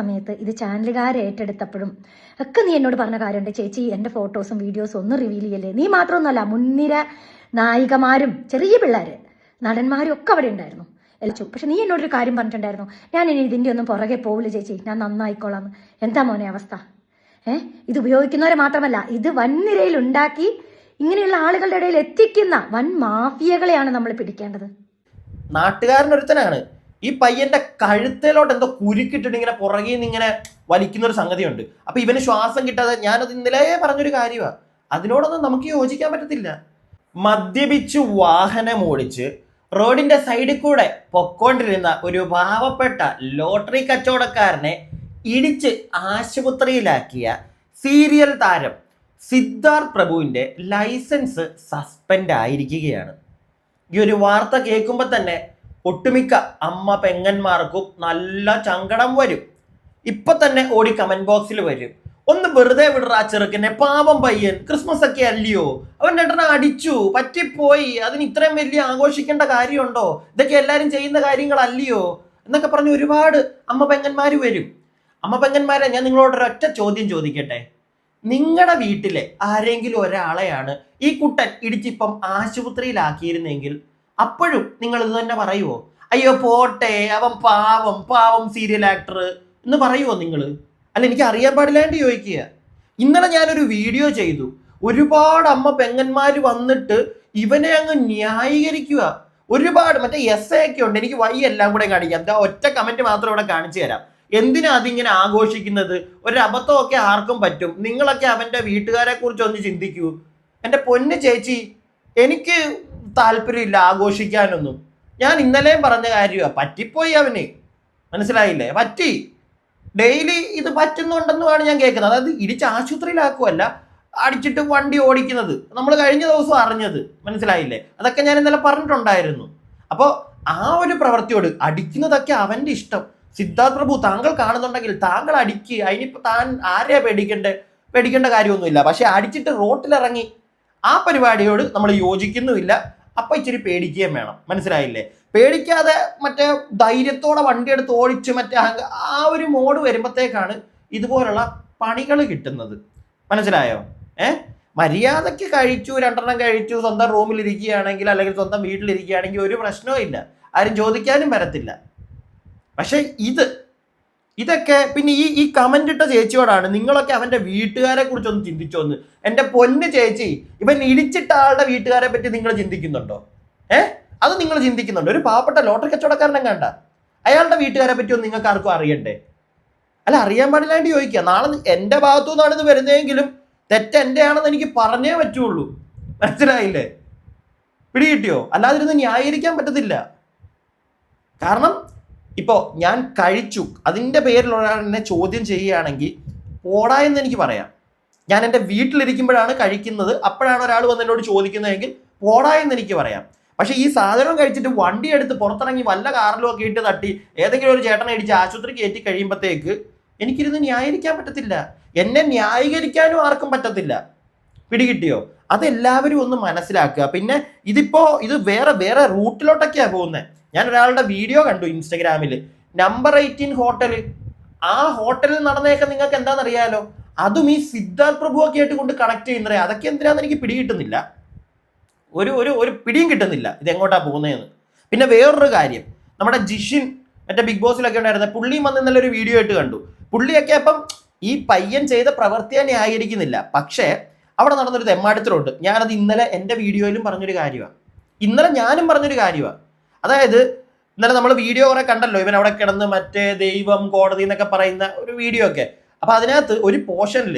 സമയത്ത് ഇത് ചാനലുകാർ ഏറ്റെടുത്തപ്പോഴും ഒക്കെ നീ എന്നോട് പറഞ്ഞ കാര്യമുണ്ട്. ചേച്ചി എന്റെ ഫോട്ടോസും വീഡിയോസും ഒന്നും റിവീൽ ചെയ്യല്ലേ? നീ മാത്രമൊന്നുമല്ല മുൻനിര നായികമാരും ചെറിയ പിള്ളേർ നടന്മാരും ഒക്കെ അവിടെ ഉണ്ടായിരുന്നു. എലച്ചു പക്ഷെ നീ എന്നോടൊരു കാര്യം പറഞ്ഞിട്ടുണ്ടായിരുന്നു. ഞാൻ ഇനി ഇതിന്റെ ഒന്നും പുറകെ പോവില്ല ചേച്ചി. ഞാൻ നന്നായിക്കോളാം. എന്താ മോനെ അവസ്ഥ? ഏ? ഇത് ഉപയോഗിക്കുന്നവരെ മാത്രമല്ല ഇത് വൻനിരയിൽ ഉണ്ടാക്കി ഇങ്ങനെയുള്ള ആളുകളുടെ ഇടയിൽ എത്തിക്കുന്ന വൻ മാഫിയകളെയാണ് നമ്മൾ പിടിക്കേണ്ടത്. നാട്ടുകാരനൊരുത്തനാണ്. ഈ പയ്യന്റെ കഴുത്തിലോട്ട് എന്തോ കുരുക്കിട്ടിട്ട് ഇങ്ങനെ പുറകിൽ നിന്ന് ഇങ്ങനെ വലിക്കുന്ന ഒരു സംഗതിയുണ്ട്. അപ്പൊ ഇവന് ശ്വാസം കിട്ടാതെ ഞാനത് ഇന്നലെ പറഞ്ഞൊരു കാര്യമാണ് അതിനോടൊന്നും നമുക്ക് യോജിക്കാൻ പറ്റത്തില്ല. മദ്യപിച്ച് വാഹനം ഓടിച്ച് റോഡിന്റെ സൈഡിൽ കൂടെ പൊക്കോണ്ടിരുന്ന ഒരു പാവപ്പെട്ട ലോട്ടറി കച്ചവടക്കാരനെ ഇടിച്ച് ആശുപത്രിയിലാക്കിയ സീരിയൽ താരം സിദ്ധാർത്ഥ് പ്രഭുവിന്റെ ലൈസൻസ് സസ്പെൻഡ് ആയിരിക്കുകയാണ് ഈ ഒരു വാർത്ത കേൾക്കുമ്പോൾ തന്നെ ഒട്ടുമിക്ക അമ്മ പെങ്ങന്മാർക്കും നല്ല ചങ്കടം വരും. ഇപ്പൊ തന്നെ ഓടി കമന്റ് ബോക്സിൽ വരും. ഒന്ന് വെറുതെ വിടുക ആ ചെറുക്കനെ പാവം പയ്യൻ ക്രിസ്മസ് ഒക്കെ അല്ലയോ? അവൻ രണ്ടെണ്ണം അടിച്ചു പറ്റിപ്പോയി. അതിന് ഇത്രയും വലിയ ആഘോഷിക്കേണ്ട കാര്യമുണ്ടോ? ഇതൊക്കെ എല്ലാവരും ചെയ്യുന്ന കാര്യങ്ങളല്ലയോ? എന്നൊക്കെ പറഞ്ഞ് ഒരുപാട് അമ്മ പെങ്ങന്മാർ വരും. അമ്മ പെങ്ങന്മാരെ ഞാൻ നിങ്ങളോട് ഒരൊറ്റ ചോദ്യം ചോദിക്കട്ടെ? നിങ്ങളുടെ വീട്ടിലെ ആരെങ്കിലും ഒരാളെയാണ് ഈ കുട്ടൻ ഇടിച്ചിപ്പം ആശുപത്രിയിലാക്കിയിരുന്നെങ്കിൽ അപ്പോഴും നിങ്ങൾ ഇത് തന്നെ പറയുമോ അയ്യോ പോട്ടെ അവൻ പാവം പാവം സീരിയൽ ആക്ടർ എന്ന് പറയുമോ നിങ്ങൾ അല്ല എനിക്ക് അറിയാൻ പാടില്ലാണ്ട് ചോദിക്കുക. ഇന്നലെ ഞാനൊരു വീഡിയോ ചെയ്തു. ഒരുപാട് അമ്മ പെങ്ങന്മാർ വന്നിട്ട് ഇവനെ അങ്ങ് ന്യായീകരിക്കുക. ഒരുപാട് മറ്റേ എസ് ഒക്കെ ഉണ്ട്. എനിക്ക് വൈ എല്ലാം കൂടെ കാണിക്കാം. ഒറ്റ കമന്റ് മാത്രം ഇവിടെ കാണിച്ചു തരാം. എന്തിനാ അതിങ്ങനെ ആഘോഷിക്കുന്നത്? ഒരു ആർക്കും പറ്റും. നിങ്ങളൊക്കെ അവന്റെ വീട്ടുകാരെ കുറിച്ച് ഒന്ന് ചിന്തിക്കൂ. എന്റെ പൊന്ന് ചേച്ചി എനിക്ക് താല്പര്യമില്ല ആഘോഷിക്കാനൊന്നും. ഞാൻ ഇന്നലെയും പറഞ്ഞ കാര്യമാണ് പറ്റിപ്പോയി അവന്. മനസ്സിലായില്ലേ? പറ്റി. ഡെയിലി ഇത് പറ്റുന്നുണ്ടെന്നുമാണ് ഞാൻ കേൾക്കുന്നത്. അതായത് ഇടിച്ച് ആശുപത്രിയിലാക്കുമല്ല അടിച്ചിട്ട് വണ്ടി ഓടിക്കുന്നത്. നമ്മൾ കഴിഞ്ഞ ദിവസം അറിഞ്ഞത്. മനസ്സിലായില്ലേ? അതൊക്കെ ഞാൻ ഇന്നലെ പറഞ്ഞിട്ടുണ്ടായിരുന്നു. അപ്പോൾ ആ ഒരു പ്രവൃത്തിയോട് അടിക്കുന്നതൊക്കെ അവന്റെ ഇഷ്ടം. സിദ്ധാർത്ഥ് പ്രഭു താങ്കൾ കാണുന്നുണ്ടെങ്കിൽ താങ്കൾ അടിക്കുക അതിനിപ്പോൾ താൻ ആരെയാണ് പേടിക്കേണ്ടത് പേടിക്കേണ്ട കാര്യമൊന്നുമില്ല. പക്ഷെ അടിച്ചിട്ട് റോട്ടിലിറങ്ങി ആ പരിപാടിയോട് നമ്മൾ യോജിക്കുന്നുമില്ല. അപ്പൊ ഇച്ചിരി പേടിക്കുകയും വേണം. മനസ്സിലായില്ലേ? പേടിക്കാതെ മറ്റേ ധൈര്യത്തോടെ വണ്ടിയെടുത്ത് ഓടിച്ച് മറ്റേ ആ ഒരു മോഡ് വരുമ്പോഴത്തേക്കാണ് ഇതുപോലുള്ള പണികൾ കിട്ടുന്നത്. മനസ്സിലായോ? ഏ? മര്യാദയ്ക്ക് കഴിച്ചു രണ്ടെണ്ണം കഴിച്ചു സ്വന്തം റൂമിൽ ഇരിക്കുകയാണെങ്കിൽ അല്ലെങ്കിൽ സ്വന്തം വീട്ടിലിരിക്കുകയാണെങ്കിൽ ഒരു പ്രശ്നവും ഇല്ല. ആരും ചോദിക്കാനും വരത്തില്ല. പക്ഷെ ഇത് ഇതൊക്കെ പിന്നെ ഈ ഈ കമന്റ് ഇട്ട ചേച്ചിയോടാണ് നിങ്ങളൊക്കെ അവന്റെ വീട്ടുകാരെ കുറിച്ചൊന്ന് ചിന്തിച്ചോന്ന്. എന്റെ പൊന്ന് ചേച്ചി ഇവൻ ഇടിച്ചിട്ട ആളുടെ വീട്ടുകാരെ പറ്റി നിങ്ങൾ ചിന്തിക്കുന്നുണ്ടോ? ഏ? അത് നിങ്ങൾ ചിന്തിക്കുന്നുണ്ടോ? ഒരു പാവപ്പെട്ട ലോട്ടറി കച്ചവടക്കാരനെ കണ്ട. അയാളുടെ വീട്ടുകാരെ പറ്റി ഒന്നും നിങ്ങൾക്ക് ആർക്കും അറിയണ്ടേ? അല്ല അറിയാൻ പാടില്ലാണ്ട് ചോദിക്കുക. നാളെ എന്റെ ഭാഗത്തു നിന്നാണ് ഇത് വരുന്നതെങ്കിലും തെറ്റ് എന്റെ ആണെന്ന് എനിക്ക് പറഞ്ഞേ പറ്റുള്ളൂ. മനസ്സിലായില്ലേ? പിടികിട്ടിയോ? അല്ലാതിരുന്ന് ന്യായീകരിക്കാൻ പറ്റത്തില്ല. കാരണം ഇപ്പോൾ ഞാൻ കഴിച്ചു. അതിന്റെ പേരിൽ ഒരാൾ എന്നെ ചോദ്യം ചെയ്യുകയാണെങ്കിൽ പോടാ എന്ന് എനിക്ക് പറയാം. ഞാൻ എന്റെ വീട്ടിലിരിക്കുമ്പോഴാണ് കഴിക്കുന്നത്. അപ്പോഴാണ് ഒരാൾ വന്ന് എന്നോട് ചോദിക്കുന്നതെങ്കിൽ പോടാ എന്ന് എനിക്ക് പറയാം. പക്ഷേ ഈ സാധനം കഴിച്ചിട്ട് വണ്ടി എടുത്ത് പുറത്തിറങ്ങി വല്ല കാറിലും ഒക്കെ ഇട്ട് തട്ടി ഏതെങ്കിലും ഒരു ചേട്ടനെ ഇടിച്ച് ആശുപത്രി കയറ്റി കഴിയുമ്പോഴത്തേക്ക് എനിക്കിരുന്ന് ന്യായീകരിക്കാൻ പറ്റത്തില്ല. എന്നെ ന്യായീകരിക്കാനും ആർക്കും പറ്റത്തില്ല. പിടികിട്ടിയോ? അതെല്ലാവരും ഒന്ന് മനസ്സിലാക്കുക. പിന്നെ ഇതിപ്പോ ഇത് വേറെ വേറെ റൂട്ടിലോട്ടൊക്കെയാണ് പോകുന്നത് ഞാൻ ഒരാളുടെ വീഡിയോ കണ്ടു ഇൻസ്റ്റഗ്രാമിൽ നമ്പർ എയ്റ്റീൻ ഹോട്ടൽ ആ ഹോട്ടലിൽ നടന്നേക്കെ നിങ്ങൾക്ക് എന്താണെന്നറിയാലോ? അതും ഈ സിദ്ധാർത്ഥ് പ്രഭു ഒക്കെ ആയിട്ട് കൊണ്ട് കണക്ട് ചെയ്യുന്നത് അതൊക്കെ എന്തിനാന്ന് എനിക്ക് പിടി കിട്ടുന്നില്ല ഒരു ഒരു ഒരു പിടിയും കിട്ടുന്നില്ല ഇത് എങ്ങോട്ടാ പോകുന്നതെന്ന്. പിന്നെ വേറൊരു കാര്യം. നമ്മുടെ ജിഷിൻ മറ്റേ ബിഗ് ബോസിലൊക്കെ ഉണ്ടായിരുന്ന പുള്ളി വന്ന് ഇന്നലെ ഒരു വീഡിയോ ആയിട്ട് കണ്ടു. പുള്ളിയൊക്കെ അപ്പം ഈ പയ്യൻ ചെയ്ത പ്രവൃത്തിയെ ന്യായീകരിക്കുന്നില്ല പക്ഷേ അവിടെ നടന്നൊരു തെമ്മാടത്തിലുണ്ട് ഞാനത് ഇന്നലെ എന്റെ വീഡിയോയിലും പറഞ്ഞൊരു കാര്യമാണ് ഇന്നലെ ഞാനും പറഞ്ഞൊരു കാര്യമാണ് അതായത് ഇന്നലെ നമ്മൾ വീഡിയോ കുറെ കണ്ടല്ലോ ഇവൻ അവിടെ കിടന്ന് മറ്റേ ദൈവം കോടതി എന്നൊക്കെ പറയുന്ന ഒരു വീഡിയോ ഒക്കെ. അപ്പൊ അതിനകത്ത് ഒരു പോർഷനിൽ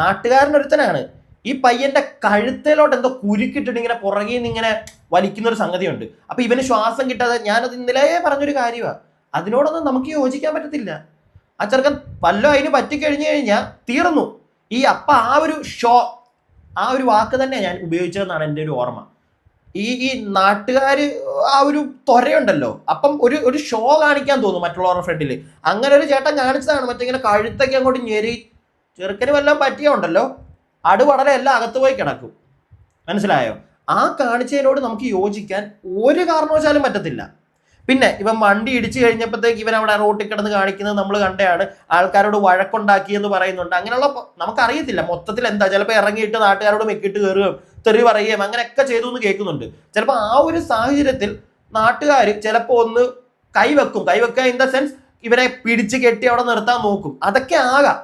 നാട്ടുകാരനൊരുത്തനാണ്. ഈ പയ്യന്റെ കഴുത്തേലോട്ട് എന്തോ കുരുക്കിട്ടിട്ട് ഇങ്ങനെ പുറകിൽ നിന്ന് ഇങ്ങനെ വലിക്കുന്ന ഒരു സംഗതിയുണ്ട്. അപ്പൊ ഇവന് ശ്വാസം കിട്ടാതെ ഞാനത് ഇന്നലെ പറഞ്ഞൊരു കാര്യമാണ് അതിനോടൊന്നും നമുക്ക് യോജിക്കാൻ പറ്റത്തില്ല. ആ ചെറുക്കൻ വല്ലോ അതിന് പറ്റിക്കഴിഞ്ഞു കഴിഞ്ഞാൽ തീർന്നു. ഈ അപ്പ ആ ഒരു ഷോ ആ ഒരു വാക്ക് തന്നെയാണ് ഞാൻ ഉപയോഗിച്ചതെന്നാണ് എന്റെ ഒരു ഓർമ്മ. ഈ ഈ നാട്ടുകാർ ആ ഒരു ത്വരയുണ്ടല്ലോ. അപ്പം ഒരു ഒരു ഷോ കാണിക്കാൻ തോന്നും മറ്റുള്ളവരുടെ ഫ്രണ്ടിൽ അങ്ങനെ ഒരു ചേട്ടൻ കാണിച്ചതാണ്. മറ്റേ ഇങ്ങനെ കഴുത്തൊക്കെ അങ്ങോട്ട് ഞെരി ചെറുക്കന് വല്ലതും പറ്റിയുണ്ടല്ലോ അടുപടല എല്ലാം അകത്ത് പോയി കിടക്കും. മനസ്സിലായോ? ആ കാണിച്ചതിനോട് നമുക്ക് യോജിക്കാൻ ഒരു കാരണവശാലും പറ്റത്തില്ല. പിന്നെ ഇവൻ വണ്ടി ഇടിച്ചു കഴിഞ്ഞപ്പോഴത്തേക്ക് ഇവൻ അവിടെ റോട്ടിൽ കിടന്ന് കാണിക്കുന്നത് നമ്മൾ കണ്ടയാണ്. ആൾക്കാരോട് വഴക്കുണ്ടാക്കി എന്ന് പറയുന്നുണ്ട്. അങ്ങനെയുള്ള നമുക്കറിയത്തില്ല മൊത്തത്തിൽ എന്താ? ചിലപ്പോൾ ഇറങ്ങിയിട്ട് നാട്ടുകാരോട് മെക്കിട്ട് കയറുകയും തെറി പറയുകയും അങ്ങനെയൊക്കെ ചെയ്തു എന്ന് കേൾക്കുന്നുണ്ട്. ചിലപ്പോൾ ആ ഒരു സാഹചര്യത്തിൽ നാട്ടുകാർ ചിലപ്പോൾ ഒന്ന് കൈവെക്കും. കൈവെക്കുക ഇൻ ദ സെൻസ് ഇവരെ പിടിച്ച് കെട്ടി അവിടെ നിർത്താൻ നോക്കും. അതൊക്കെ ആകാം.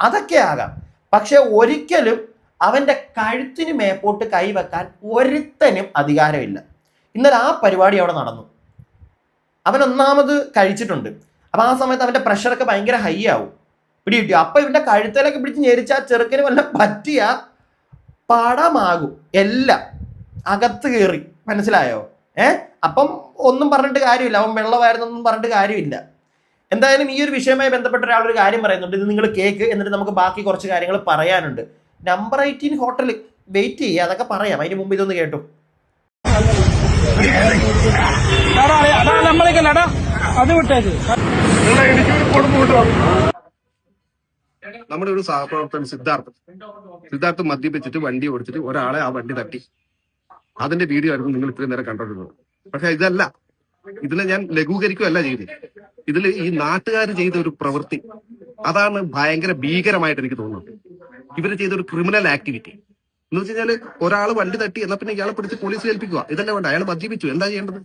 അതൊക്കെ ആകാം. പക്ഷെ ഒരിക്കലും അവന്റെ കഴുത്തിന് മേപ്പോട്ട് കൈവെക്കാൻ ഒരുത്തനും അധികാരമില്ല. ഇന്നലെ ആ പരിപാടി അവിടെ നടന്നു. അവൻ ഒന്നാമത് കഴിച്ചിട്ടുണ്ട്. അപ്പൊ ആ സമയത്ത് അവന്റെ പ്രഷറൊക്കെ ഭയങ്കര ഹൈ ആവും. പിടി അപ്പോൾ അപ്പൊ ഇവന്റെ കഴുത്തലൊക്കെ പിടിച്ച് ഞെരിച്ച ആ ചെറുക്കന് വല്ല പറ്റിയ പടമാകും. എല്ലാം. അകത്ത് കയറി. മനസ്സിലായോ? ഏ? അപ്പം ഒന്നും പറഞ്ഞിട്ട് കാര്യമില്ല. അവൻ വെള്ളമായിരുന്നൊന്നും പറഞ്ഞിട്ട് കാര്യമില്ല. എന്തായാലും ഈ ഒരു വിഷയവുമായി ബന്ധപ്പെട്ട ഒരാളൊരു കാര്യം പറയുന്നുണ്ട്. ഇത് നിങ്ങൾ കേക്ക്. എന്നിട്ട് നമുക്ക് ബാക്കി കുറച്ച് കാര്യങ്ങൾ പറയാനുണ്ട്. നമ്പർ എയ്റ്റീൻ ഹോട്ടൽ വെയിറ്റ് ചെയ്യുക അതൊക്കെ പറയാം. അതിന് മുമ്പ് ഇതൊന്ന് കേട്ടു. നമ്മുടെ ഒരു സഹപ്രവർത്തകൻ സിദ്ധാർത്ഥ്. സിദ്ധാർത്ഥ് മദ്യപിച്ചിട്ട് വണ്ടി ഓടിച്ചിട്ട് ഒരാളെ ആ വണ്ടി തട്ടി. അതിന്റെ വീഡിയോ ആയിരുന്നു നിങ്ങൾ ഇത്രയും നേരം കണ്ടിട്ടുള്ളത്. പക്ഷെ ഇതല്ല. ഇതിനെ ഞാൻ ലഘൂകരിക്കുകയല്ല ചെയ്തത്. ഇതിൽ ഈ നാട്ടുകാർ ചെയ്ത ഒരു പ്രവൃത്തി അതാണ് ഭയങ്കര ഭീകരമായിട്ട് എനിക്ക് തോന്നുന്നത്. ഇവർ ചെയ്ത ഒരു ക്രിമിനൽ ആക്ടിവിറ്റി എന്ന് വെച്ച് കഴിഞ്ഞാൽ ഒരാൾ വണ്ടി തട്ടി എന്നാ പിന്നെ ഇയാളെ പിടിച്ച് പോലീസ് ഏൽപ്പിക്കുക. ഇതല്ല വേണ്ട അയാൾ മദ്യപിച്ചു. എന്താ ചെയ്യേണ്ടത്?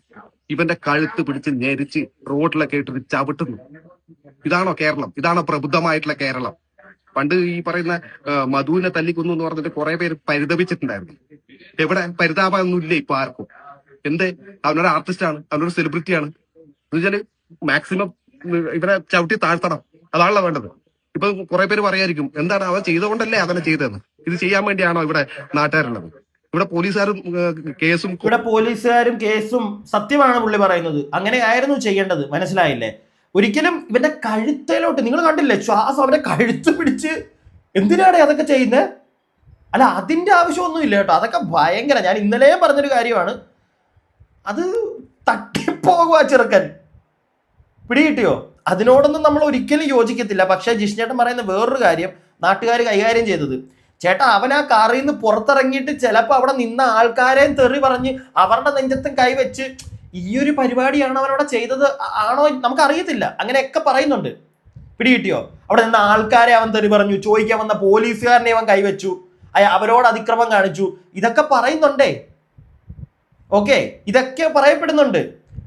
ഇവന്റെ കഴുത്ത് പിടിച്ച് ഞെരിച്ച് റോഡിലൊക്കെ ഇട്ടിട്ട് ചവിട്ടുന്നു. ഇതാണോ കേരളം. ഇതാണോ പ്രബുദ്ധമായിട്ടുള്ള കേരളം. പണ്ട് ഈ പറയുന്ന മധുവിനെ തല്ലിക്കുന്നു എന്ന് പറഞ്ഞിട്ട് കുറെ പേര് പരിതപിച്ചിട്ടുണ്ടായിരുന്നു. എവിടെ? പരിതാപമൊന്നുമില്ല ഇപ്പൊ ആർക്കും. എന്തേ? അവനൊരു ആർട്ടിസ്റ്റ് ആണ്. അവനൊരു സെലിബ്രിറ്റി ആണ്. എന്ന് വെച്ചാൽ മാക്സിമം ഇവരെ ചവിട്ടി താഴ്ത്തണം. അതാണല്ലോ വേണ്ടത്. ഇപ്പൊ കുറെ പേര് പറയായിരിക്കും എന്താണ് അവൻ ചെയ്തുകൊണ്ടല്ലേ അവനെ ചെയ്തതെന്ന്? ഇത് ചെയ്യാൻ വേണ്ടിയാണോ ഇവിടെ നാട്ടുകാരുള്ളത്? ഇവിടെ പോലീസുകാരും കേസും ഇവിടെ പോലീസുകാരും കേസും സത്യമാണ് പുള്ളി പറയുന്നത്. അങ്ങനെ ആയിരുന്നു ചെയ്യേണ്ടത്. മനസ്സിലായില്ലേ? ഒരിക്കലും ഇവന്റെ കഴുത്തയിലോട്ട് നിങ്ങൾ കണ്ടില്ലേ? ശ്വാസം അവന്റെ കഴുത്ത് പിടിച്ച് എന്തിനാണ് അതൊക്കെ ചെയ്യുന്നത് അല്ല അതിന്റെ ആവശ്യമൊന്നും ഇല്ല കേട്ടോ. അതൊക്കെ ഭയങ്കര ഞാൻ ഇന്നലെയും പറഞ്ഞൊരു കാര്യമാണ്. അത് തട്ടിപ്പോകുക ചെറുക്കൻ. പിടികിട്ടിയോ? അതിനോടൊന്നും നമ്മൾ ഒരിക്കലും യോജിക്കത്തില്ല. പക്ഷേ ജിഷ്ണേട്ടൻ പറയുന്ന വേറൊരു കാര്യം നാട്ടുകാർ കൈകാര്യം ചെയ്തത്. ചേട്ടാ അവൻ ആ കാറിൽ നിന്ന് പുറത്തിറങ്ങിയിട്ട് ചിലപ്പോൾ അവിടെ നിന്ന ആൾക്കാരെയും തെറി പറഞ്ഞ് അവരുടെ നെഞ്ചത്തും കൈവച്ച് ഈ ഒരു പരിപാടിയാണ് അവനവിടെ ചെയ്തത്. ആണോ? നമുക്ക് അറിയത്തില്ല അങ്ങനെയൊക്കെ പറയുന്നുണ്ട്. പിടികിട്ടിയോ? അവിടെ നിന്ന ആൾക്കാരെ അവൻ തെറി പറഞ്ഞു. ചോദിക്കാൻ വന്ന പോലീസുകാരനെ അവൻ കൈവച്ചു അവരോട് അതിക്രമം കാണിച്ചു. ഇതൊക്കെ പറയുന്നുണ്ടേ. ഓക്കെ? ഇതൊക്കെ പറയപ്പെടുന്നുണ്ട്.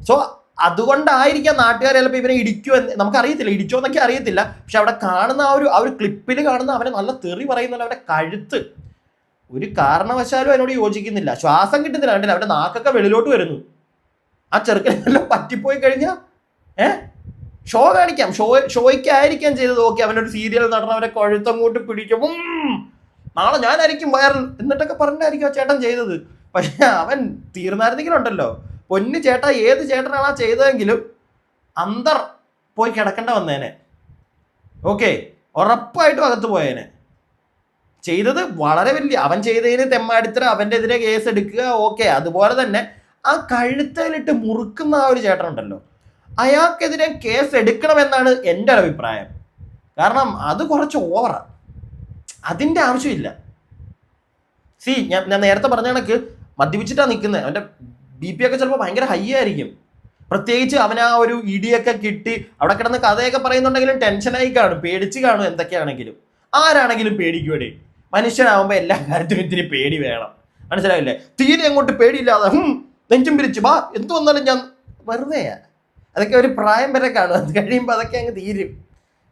സോ അതുകൊണ്ടായിരിക്കാം നാട്ടുകാർ ചിലപ്പോൾ ഇവനെ ഇടിക്കുമോ എന്ന് നമുക്കറിയത്തില്ല ഇടിച്ചോ എന്നൊക്കെ അറിയത്തില്ല. പക്ഷെ അവിടെ കാണുന്ന ആ ഒരു ആ ഒരു ക്ലിപ്പിൽ കാണുന്ന അവനെ നല്ല തെറി പറയുന്നില്ല അവരുടെ കഴുത്ത്. ഒരു കാരണവശാലും അതിനോട് യോജിക്കുന്നില്ല. ശ്വാസം കിട്ടുന്നില്ല കണ്ടില്ല? അവരുടെ നാക്കൊക്കെ വെളിലോട്ട് വരുന്നു. ആ ചെറുക്കനെല്ലാം പറ്റിപ്പോയി കഴിഞ്ഞാൽ ഏ? ഷോ കാണിക്കാം. ഷോ ഷോയ്ക്കായിരിക്കാം ചെയ്തത്. ഓക്കെ അവനൊരു സീരിയൽ നടന്ന അവരെ കഴുത്തങ്ങോട്ട് പിടിക്കും. ഉം, നാളെ ഞാനായിരിക്കും വൈറൽ എന്നിട്ടൊക്കെ പറഞ്ഞായിരിക്കും ആ ചേട്ടൻ ചെയ്തത്. പക്ഷെ അവൻ തീർന്നായിരുന്നെങ്കിലുണ്ടല്ലോ. പൊന്നു ചേട്ട ഏത് ചേട്ടനാണ് ചെയ്തതെങ്കിലും അന്തർ പോയി കിടക്കേണ്ട വന്നേനെ. ഓക്കെ ഉറപ്പായിട്ടും അകത്ത് പോയേനെ. ചെയ്തത് വളരെ വലിയ അവൻ ചെയ്തതിന് തെമ്മാടിത്തര അവന്റെ എതിരെ കേസ് എടുക്കുക ഓക്കെ അതുപോലെ തന്നെ ആ കഴുത്തലിട്ട് മുറുക്കുന്ന ആ ഒരു ചേട്ടനുണ്ടല്ലോ. അയാൾക്കെതിരെ കേസ് എടുക്കണമെന്നാണ് എന്റെ അഭിപ്രായം. കാരണം അത് കുറച്ച് ഓവറാണ് അതിന്റെ ആവശ്യമില്ല. സി ഞാൻ ഞാൻ നേരത്തെ പറഞ്ഞ കണക്ക് മദ്യപിച്ചിട്ടാണ് നിൽക്കുന്നത് അവന്റെ ബി പി ഒക്കെ ചിലപ്പോൾ ഭയങ്കര ഹൈ ആയിരിക്കും. പ്രത്യേകിച്ച് അവൻ ആ ഒരു ഇടിയൊക്കെ കിട്ടി അവിടെ കിടന്ന് കഥയൊക്കെ പറയുന്നുണ്ടെങ്കിലും ടെൻഷനായി കാണും പേടിച്ച് കാണും എന്തൊക്കെയാണെങ്കിലും. ആരാണെങ്കിലും പേടിക്കുവേടി? മനുഷ്യനാവുമ്പോൾ എല്ലാ കാര്യത്തിനും ഇത്തിരി പേടി വേണം. മനസ്സിലാവില്ലേ തീരെ അങ്ങോട്ട് പേടിയില്ലാതെ ഹും നെഞ്ചും പിരിച്ചു വാ എന്ത് വന്നാലും ഞാൻ വെറുതെയാ അതൊക്കെ ഒരു പ്രായം വരെ കാണും അത് കഴിയുമ്പോൾ അതൊക്കെ അങ്ങ് തീരും.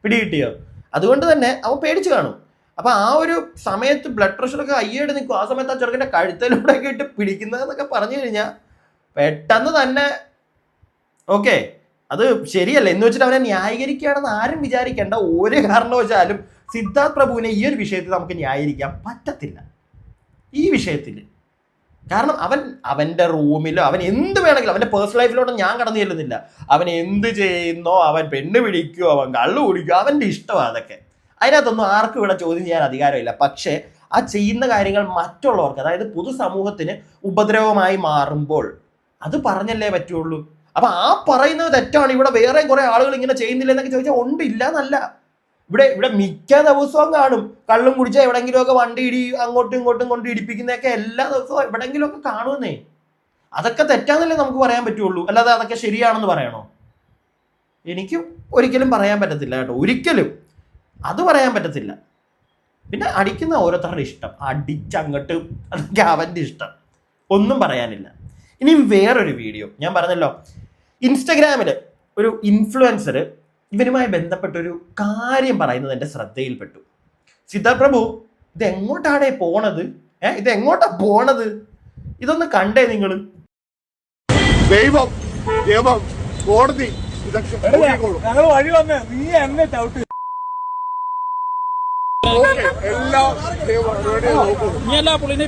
പിടികിട്ടിയോ? അതുകൊണ്ട് തന്നെ അവൻ പേടിച്ച് കാണും. അപ്പൊ ആ ഒരു സമയത്ത് ബ്ലഡ് പ്രഷറൊക്കെ ഹൈയായിട്ട് നിൽക്കും. ആ സമയത്ത് ആ ചെറുക്കന്റെ കഴുത്തലൂടെ ഒക്കെ ഇട്ട് പിടിക്കുന്നതെന്നൊക്കെ പറഞ്ഞു കഴിഞ്ഞാൽ പെട്ടെന്ന് തന്നെ ഓക്കെ അത് ശരിയല്ല. എന്ന് വെച്ചിട്ട് അവനെ ന്യായീകരിക്കുകയാണെന്ന് ആരും വിചാരിക്കേണ്ട. ഒരു കാരണവശാലും സിദ്ധാർത്ഥ് പ്രഭുവിനെ ഈ ഒരു വിഷയത്തിൽ നമുക്ക് ന്യായീകരിക്കാൻ പറ്റത്തില്ല. ഈ വിഷയത്തിൽ. കാരണം അവൻ അവന്റെ റൂമിലോ അവൻ എന്ത് വേണമെങ്കിലും അവന്റെ പേഴ്സണൽ ലൈഫിലോട്ട് ഞാൻ കടന്നു ചെല്ലുന്നില്ല. അവൻ എന്ത് ചെയ്യുന്നോ അവൻ പെണ്ണ് പിടിക്കുമോ അവൻ കള്ളു കുടിക്കുമോ അവന്റെ ഇഷ്ടമാണ് അതൊക്കെ. അതിനകത്തൊന്നും ആർക്കും ഇവിടെ ചോദ്യം ചെയ്യാൻ അധികാരമില്ല. പക്ഷേ ആ ചെയ്യുന്ന കാര്യങ്ങൾ മറ്റുള്ളവർക്ക് അതായത് പൊതുസമൂഹത്തിന് ഉപദ്രവമായി മാറുമ്പോൾ അത് പറഞ്ഞല്ലേ പറ്റുള്ളൂ. അപ്പൊ ആ പറയുന്നത് തെറ്റാണ്. ഇവിടെ വേറെ കുറെ ആളുകൾ ഇങ്ങനെ ചെയ്യുന്നില്ല എന്നൊക്കെ ചോദിച്ചാൽ ഉണ്ട് ഇല്ല എന്നല്ല ഇവിടെ ഇവിടെ മിക്ക ദിവസവും കാണും. കള്ളും കുടിച്ചാൽ എവിടെങ്കിലും ഒക്കെ വണ്ടി ഇടി അങ്ങോട്ടും ഇങ്ങോട്ടും കൊണ്ട് ഇടിപ്പിക്കുന്നതൊക്കെ എല്ലാ ദിവസവും എവിടെങ്കിലും ഒക്കെ കാണുന്നേ അതൊക്കെ തെറ്റാന്നല്ലേ നമുക്ക് പറയാൻ പറ്റുള്ളൂ. അല്ലാതെ അതൊക്കെ ശരിയാണെന്ന് പറയണോ? എനിക്ക് ഒരിക്കലും പറയാൻ പറ്റത്തില്ല കേട്ടോ. ഒരിക്കലും. അത് പറയാൻ പറ്റത്തില്ല. പിന്നെ അടിക്കുന്ന ഓരോരുത്തരുടെ ഇഷ്ടം. അടിച്ചങ്ങോട്ട്. അതൊക്കെ അവന്റെ ഇഷ്ടം. ഒന്നും പറയാനില്ല. ഇനിയും വേറൊരു വീഡിയോ. ഞാൻ പറഞ്ഞല്ലോ ഇൻസ്റ്റഗ്രാമിൽ ഒരു ഇൻഫ്ലുവൻസർ ഇവരുമായി ബന്ധപ്പെട്ട ഒരു കാര്യം പറയുന്നത് എന്റെ ശ്രദ്ധയിൽപ്പെട്ടു. സിദ്ധാർത്ഥ പ്രഭു ഇത് എങ്ങോട്ടാണേ പോണത്? ഏ ഇത് എങ്ങോട്ടാ പോണത്? ഇതൊന്ന് കണ്ടേ നിങ്ങൾ ദൈവം കോടതി ഇതൊക്കെ നോക്കിക്കോളും. ഞങ്ങൾ വഴി വന്നേ. നീ എന്നെ ചവിട്ട് ഓക്കേ, എല്ലാം ദൈവം ഇവിടെ നീ എല്ലാ പുള്ളിനെ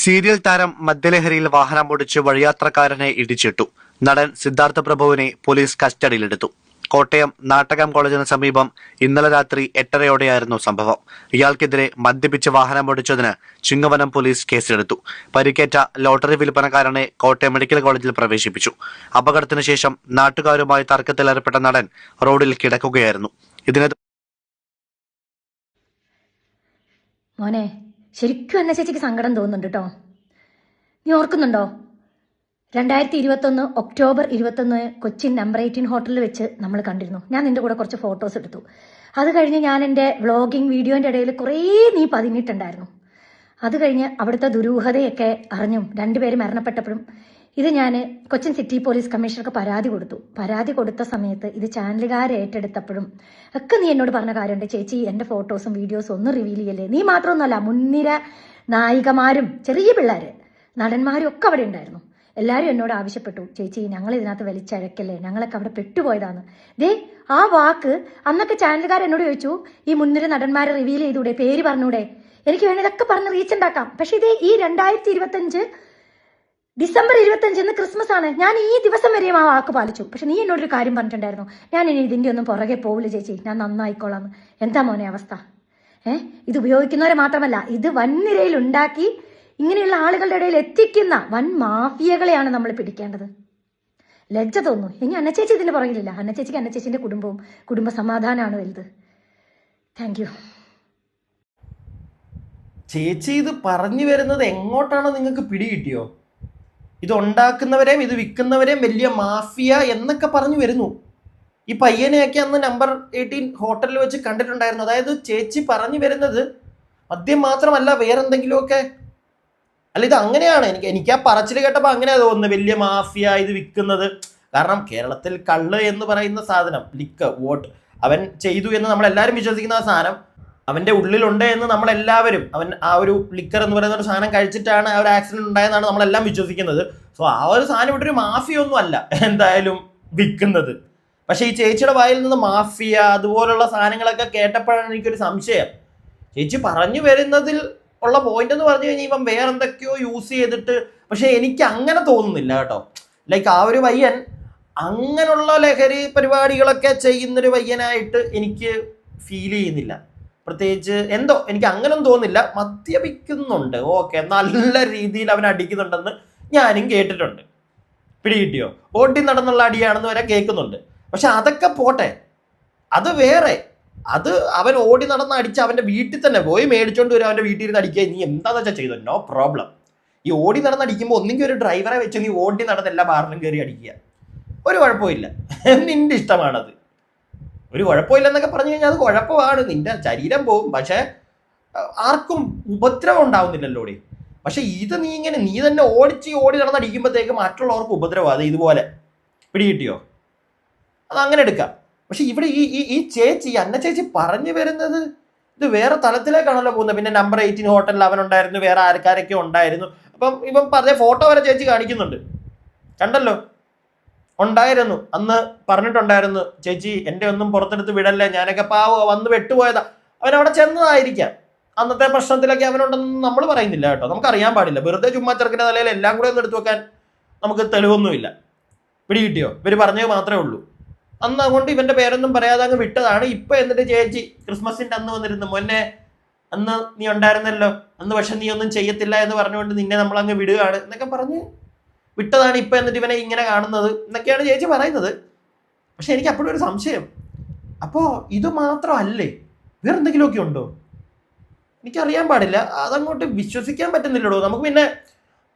സീരിയൽ താരം മദ്യലഹരിയിൽ വാഹനം ഓടിച്ച് വഴിയാത്രക്കാരനെ ഇടിച്ചിട്ടു. നടൻ സിദ്ധാർത്ഥ പ്രഭുവിനെ പോലീസ് കസ്റ്റഡിയിലെടുത്തു. കോട്ടയം നാട്ടകം കോളേജിന് സമീപം ഇന്നലെ രാത്രി എട്ടരയോടെയായിരുന്നു സംഭവം. ഇയാൾക്കെതിരെ മദ്യപിച്ച് വാഹനമോടിച്ചതിന് ചിങ്ങവനം പോലീസ് കേസെടുത്തു പരിക്കേറ്റ ലോട്ടറി വിൽപ്പനക്കാരനെ കോട്ടയം മെഡിക്കൽ കോളേജിൽ പ്രവേശിപ്പിച്ചു. അപകടത്തിന് ശേഷം നാട്ടുകാരുമായി തർക്കത്തിലേർപ്പെട്ട നടൻ റോഡിൽ കിടക്കുകയായിരുന്നു. ഇതിനെ മോനെ ശരിക്കും എന്നെ ചേച്ചിക്ക് സങ്കടം തോന്നുന്നുണ്ട് കേട്ടോ. നീ ഓർക്കുന്നുണ്ടോ? രണ്ടായിരത്തി ഇരുപത്തൊന്ന് ഒക്ടോബർ ഇരുപത്തൊന്ന് കൊച്ചിൻ നമ്പർ എയ്റ്റീൻ ഹോട്ടലിൽ വെച്ച് നമ്മൾ കണ്ടിരുന്നു. ഞാൻ നിന്റെ കൂടെ കുറച്ച് ഫോട്ടോസ് എടുത്തു. അത് കഴിഞ്ഞ് ഞാൻ എന്റെ വ്ളോഗിങ് വീഡിയോന്റെ ഇടയിൽ കുറേ നീ പതിഞ്ഞിട്ടുണ്ടായിരുന്നു. അത് കഴിഞ്ഞ് അവിടുത്തെ ദുരൂഹതയൊക്കെ അറിഞ്ഞും രണ്ടുപേരും മരണപ്പെട്ടപ്പോഴും ഇത് ഞാൻ കൊച്ചിൻ സിറ്റി പോലീസ് കമ്മീഷണർക്ക് പരാതി കൊടുത്തു. പരാതി കൊടുത്ത സമയത്ത് ഇത് ചാനലുകാർ ഏറ്റെടുത്തപ്പോഴും ഒക്കെ നീ എന്നോട് പറഞ്ഞ കാര്യമുണ്ട് ചേച്ചി എന്റെ ഫോട്ടോസും വീഡിയോസും ഒന്നും റിവീൽ ചെയ്യല്ലേ? നീ മാത്രമൊന്നുമല്ല മുൻനിര നായികമാരും ചെറിയ പിള്ളേർ നടന്മാരും ഒക്കെ അവിടെ ഉണ്ടായിരുന്നു. എല്ലാവരും എന്നോട് ആവശ്യപ്പെട്ടു ചേച്ചി ഞങ്ങൾ ഇതിനകത്ത് വലിച്ചഴക്കല്ലേ? ഞങ്ങളൊക്കെ അവിടെ പെട്ടുപോയതാണ് ദേ ആ വാക്ക് അന്നൊക്കെ ചാനലുകാർ എന്നോട് ചോദിച്ചു ഈ മുൻനിര നടന്മാരെ റിവീൽ ചെയ്തൂടെ? പേര് പറഞ്ഞൂടെ? എനിക്ക് വേണ്ടി ഇതൊക്കെ പറഞ്ഞ് റീച്ച് ഉണ്ടാക്കാം. പക്ഷെ ഇത് ഈ രണ്ടായിരത്തി ഇരുപത്തഞ്ച് ഡിസംബർ ഇരുപത്തഞ്ചിന്ന് ക്രിസ്മസ് ആണ് ഞാൻ ഈ ദിവസം വരെയും ആ വാക്ക് പാലിച്ചു. പക്ഷെ നീ എന്നോടൊരു കാര്യം പറഞ്ഞിട്ടുണ്ടായിരുന്നു. ഞാൻ ഇനി ഇതിന്റെ ഒന്നും പുറകെ പോവില്ല ചേച്ചി. ഞാൻ നന്നായിക്കോളാം എന്താ മോനെ അവസ്ഥ? ഏഹ് ഇത് ഉപയോഗിക്കുന്നവരെ മാത്രമല്ല ഇത് വൻനിരയിൽ ഉണ്ടാക്കി ഇങ്ങനെയുള്ള ആളുകളുടെ ഇടയിൽ എത്തിക്കുന്ന വൻ മാഫിയകളെയാണ് നമ്മൾ പിടിക്കേണ്ടത്. ലജ്ജ തോന്നുന്നു. ഇനി അന്നച്ചേച്ചി ഇതിന്റെ പുറകിലില്ല. അന്നച്ചേച്ചിക്ക് അന്നച്ചേച്ചിന്റെ കുടുംബവും കുടുംബ സമാധാനമാണ് വലുത്. Thank you. ചേച്ചി ഇത് പറഞ്ഞു വരുന്നത് എങ്ങോട്ടാണോ നിങ്ങൾക്ക് പിടികിട്ടിയോ ഇത് ഉണ്ടാക്കുന്നവരെയും ഇത് വിൽക്കുന്നവരെയും വലിയ മാഫിയ എന്നൊക്കെ പറഞ്ഞു വരുന്നു. ഈ പയ്യനെയൊക്കെ അന്ന് നമ്പർ എയ്റ്റീൻ ഹോട്ടലിൽ വെച്ച് കണ്ടിട്ടുണ്ടായിരുന്നു. അതായത് ചേച്ചി പറഞ്ഞു വരുന്നത് മദ്യം മാത്രമല്ല വേറെ വേറെന്തെങ്കിലുമൊക്കെ. അല്ല ഇത് അങ്ങനെയാണ്. എനിക്ക് എനിക്ക് ആ പറച്ചിൽ കേട്ടപ്പോൾ അങ്ങനെ തോന്നുന്നത് വലിയ മാഫിയ ഇത് വിൽക്കുന്നത്. കാരണം കേരളത്തിൽ കള്ള് എന്ന് പറയുന്ന സാധനം ലിക്ക് വോട്ട് അവൻ ചെയ്തു എന്ന് നമ്മളെല്ലാവരും വിശ്വസിക്കുന്ന ആ സാധനം. അവന്റെ ഉള്ളിലുണ്ട് എന്ന് നമ്മളെല്ലാവരും അവൻ ആ ഒരു ലിക്കർ എന്ന് പറയുന്ന ഒരു സാധനം കഴിച്ചിട്ടാണ് ആ ഒരു ആക്സിഡന്റ് ഉണ്ടായെന്നാണ് നമ്മളെല്ലാം വിശ്വസിക്കുന്നത്. സോ ആ ഒരു സാധനം ഇവിടെ ഒരു മാഫിയ ഒന്നും അല്ല എന്തായാലും വിൽക്കുന്നത്. പക്ഷെ ഈ ചേച്ചിയുടെ വായിൽ നിന്ന് മാഫിയ അതുപോലുള്ള സാധനങ്ങളൊക്കെ കേട്ടപ്പോഴാണ് എനിക്കൊരു സംശയം. ചേച്ചി പറഞ്ഞു വരുന്നതിൽ ഉള്ള പോയിന്റ് എന്ന് പറഞ്ഞു കഴിഞ്ഞാൽ ഇപ്പം വേറെ എന്തൊക്കെയോ യൂസ് ചെയ്തിട്ട് പക്ഷേ എനിക്ക് അങ്ങനെ തോന്നുന്നില്ല കേട്ടോ. ലൈക്ക് ആ ഒരു പയ്യൻ അങ്ങനെയുള്ള ലഹരി പരിപാടികളൊക്കെ ചെയ്യുന്നൊരു പയ്യനായിട്ട് എനിക്ക് ഫീൽ ചെയ്യുന്നില്ല. പ്രത്യേകിച്ച് എന്തോ എനിക്ക് അങ്ങനൊന്നും തോന്നുന്നില്ല. മദ്യപിക്കുന്നുണ്ട്. ഓക്കെ നല്ല രീതിയിൽ അവൻ അടിക്കുന്നുണ്ടെന്ന് ഞാനും കേട്ടിട്ടുണ്ട്. പിടികിട്ടിയോ? ഓട്ടി നടന്നുള്ള അടിയാണെന്ന് വരെ കേൾക്കുന്നുണ്ട്. പക്ഷെ അതൊക്കെ പോട്ടെ. അത് വേറെ. അത് അവൻ ഓടി നടന്ന് അടിച്ച് അവന്റെ വീട്ടിൽ തന്നെ പോയി മേടിച്ചോണ്ട് വരും അവന്റെ വീട്ടിൽ ഇരുന്ന് അടിക്കുക. നീ എന്താന്ന് വെച്ചാൽ ചെയ്തു നോ പ്രോബ്ലം ഈ ഓടി നടന്ന് അടിക്കുമ്പോൾ ഒന്നെങ്കിൽ ഒരു ഡ്രൈവറെ വെച്ച് നീ ഓടി നടന്ന് എല്ലാ ബാറിലും കയറി അടിക്കുക. ഒരു കുഴപ്പമില്ല നിന്റെ ഇഷ്ടമാണത്. ഒരു കുഴപ്പമില്ലെന്നൊക്കെ പറഞ്ഞു കഴിഞ്ഞാൽ അത് കുഴപ്പമാണ്. നിന്റെ ശരീരം പോകും പക്ഷേ ആർക്കും ഉപദ്രവം ഉണ്ടാവുന്നില്ലല്ലോടി പക്ഷെ ഇത് നീ ഇങ്ങനെ നീ തന്നെ ഓടിച്ച് ഓടി നടന്നടിക്കുമ്പോഴത്തേക്ക് മറ്റുള്ളവർക്ക് ഉപദ്രവം. അത് ഇതുപോലെ. പിടികിട്ടിയോ? അത് അങ്ങനെ എടുക്കാം. പക്ഷെ ഇവിടെ ഈ ഈ ഈ ചേച്ചി അന്ന ചേച്ചി പറഞ്ഞു വരുന്നത് ഇത് വേറെ തലത്തിലേക്കാണല്ലോ പോകുന്നത്. പിന്നെ നമ്പർ എയ്റ്റീൻ ഹോട്ടലിൽ അവൻ ഉണ്ടായിരുന്നു വേറെ ആൾക്കാരൊക്കെ ഉണ്ടായിരുന്നു. അപ്പം ഇവൻ പറഞ്ഞ ഫോട്ടോ വരെ ചേച്ചി കാണിക്കുന്നുണ്ട്. കണ്ടല്ലോ? ഉണ്ടായിരുന്നു. അന്ന് പറഞ്ഞിട്ടുണ്ടായിരുന്നു ചേച്ചി എന്റെ ഒന്നും പുറത്തെടുത്ത് വിടല്ല? ഞാനൊക്കെ പാവ വന്ന് വെട്ടുപോയതാ. അവൻ അവിടെ ചെന്നതായിരിക്കാം. അന്നത്തെ പ്രശ്നത്തിലൊക്കെ അവനുണ്ടെന്ന് നമ്മൾ പറയുന്നില്ല കേട്ടോ. നമുക്കറിയാൻ പാടില്ല. വെറുതെ ചുമ്മാ ചെറുക്കിന്റെ നിലയിൽ എല്ലാം കൂടെ ഒന്ന് എടുത്തു വെക്കാൻ നമുക്ക് തെളിവൊന്നുമില്ല. പിടി കിട്ടിയോ ഇവർ പറഞ്ഞത് മാത്രമേ ഉള്ളൂ. അന്ന് അതുകൊണ്ട് ഇവന്റെ പേരൊന്നും പറയാതെ അങ്ങ് വിട്ടതാണ്. ഇപ്പൊ എന്നിട്ട് ചേച്ചി ക്രിസ്മസിന്റെ അന്ന് വന്നിരുന്നു. മൊന്നെ അന്ന് നീ ഉണ്ടായിരുന്നല്ലോ. അന്ന് പക്ഷെ നീ ഒന്നും ചെയ്യത്തില്ല എന്ന് പറഞ്ഞുകൊണ്ട് നിന്നെ നമ്മൾ അങ്ങ് വിടുകയാണ്. എന്നൊക്കെ പറഞ്ഞ് വിട്ടതാണ് ഇപ്പൊ എന്നിട്ട് ഇവനെ ഇങ്ങനെ കാണുന്നത് എന്നൊക്കെയാണ് ചേച്ചി പറയുന്നത്. പക്ഷെ എനിക്ക് അപ്പോഴും ഒരു സംശയം. അപ്പോ ഇത് മാത്രമല്ലേ? വേറെ എന്തെങ്കിലുമൊക്കെ ഉണ്ടോ? എനിക്കറിയാൻ പാടില്ല. അതങ്ങോട്ട് വിശ്വസിക്കാൻ പറ്റുന്നില്ലടോ. നമുക്ക് പിന്നെ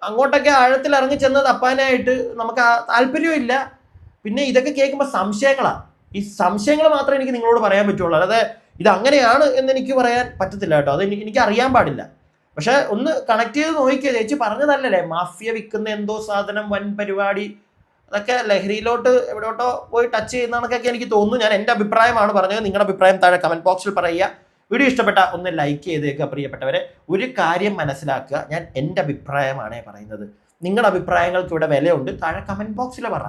അങ്ങോട്ടൊക്കെ ആഴത്തിൽ ഇറങ്ങി ചെന്ന് തപ്പാനായിട്ട് നമുക്ക് ആ താല്പര്യവും ഇല്ല. പിന്നെ ഇതൊക്കെ കേൾക്കുമ്പോൾ സംശയങ്ങളാണ് ഈ സംശയങ്ങൾ മാത്രമേ എനിക്ക് നിങ്ങളോട് പറയാൻ പറ്റുള്ളൂ. അല്ലാതെ ഇത് അങ്ങനെയാണ് എന്ന് എനിക്ക് പറയാൻ പറ്റത്തില്ല കേട്ടോ. അത് എനിക്ക് അറിയാൻ പാടില്ല. പക്ഷെ ഒന്ന് കണക്ട് ചെയ്ത് നോക്കിയോ ചേച്ചി പറഞ്ഞതല്ലേ മാഫിയ വിൽക്കുന്ന എന്തോ സാധനം വൻ പരിപാടി അതൊക്കെ ലഹരിയിലോട്ട് എവിടോട്ടോ പോയി ടച്ച് ചെയ്യുന്നതൊക്കെ എനിക്ക് തോന്നുന്നു. ഞാൻ എന്റെ അഭിപ്രായമാണ് പറഞ്ഞത്. നിങ്ങളുടെ അഭിപ്രായം താഴെ കമന്റ് ബോക്സിൽ പറയുക. വീഡിയോ ഇഷ്ടപ്പെട്ട ഒന്ന് ലൈക്ക് ചെയ്തേക്കുക പ്രിയപ്പെട്ടവരെ. ഒരു കാര്യം മനസ്സിലാക്കുക. ഞാൻ എന്റെ അഭിപ്രായമാണ് പറയുന്നത്. നിങ്ങളുടെ അഭിപ്രായങ്ങൾക്ക് ഇവിടെ വിലയുണ്ട്. താഴെ കമന്റ് ബോക്സിൽ പറ.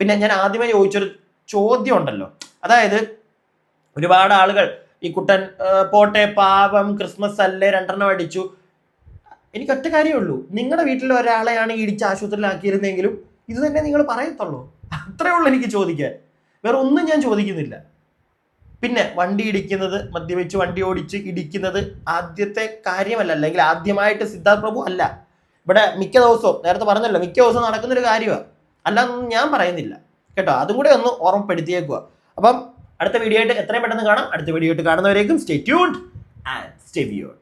പിന്നെ ഞാൻ ആദ്യമേ ചോദിച്ചൊരു ചോദ്യം ഉണ്ടല്ലോ അതായത് ഒരുപാട് ആളുകൾ ഈ കുട്ടൻ പോട്ടെ പാവം ക്രിസ്മസ് അല്ലേ രണ്ടെണ്ണം അടിച്ചു. എനിക്ക് ഒറ്റ കാര്യമേ ഉള്ളൂ. നിങ്ങളുടെ വീട്ടിൽ ഒരാളെയാണ് ഇടിച്ച് ആശുപത്രിയിലാക്കിയിരുന്നെങ്കിലും ഇത് തന്നെ നിങ്ങൾ പറയത്തുള്ളൂ. അത്രേ ഉള്ളൂ എനിക്ക് ചോദിക്കാൻ. വേറെ ഒന്നും ഞാൻ ചോദിക്കുന്നില്ല. പിന്നെ വണ്ടി ഇടിക്കുന്നത് മദ്യപിച്ച് വണ്ടി ഓടിച്ച് ഇടിക്കുന്നത് ആദ്യത്തെ കാര്യമല്ല. അല്ലെങ്കിൽ ആദ്യമായിട്ട് സിദ്ധാർത്ഥ് പ്രഭു അല്ല. ഇവിടെ മിക്ക ദിവസവും നേരത്തെ പറഞ്ഞല്ലോ മിക്ക ദിവസവും നടക്കുന്നൊരു കാര്യമാണ് അല്ലാന്നൊന്നും ഞാൻ പറയുന്നില്ല. കേട്ടോ അതും കൂടെ ഒന്ന് ഓർമ്മപ്പെടുത്തിയേക്കുക അപ്പം അടുത്ത വീഡിയോ ആയിട്ട് എത്രയും പെട്ടെന്ന് കാണാം. അടുത്ത വീഡിയോ ആയിട്ട് കാണുന്നവരേക്കും stay tuned and stay viewed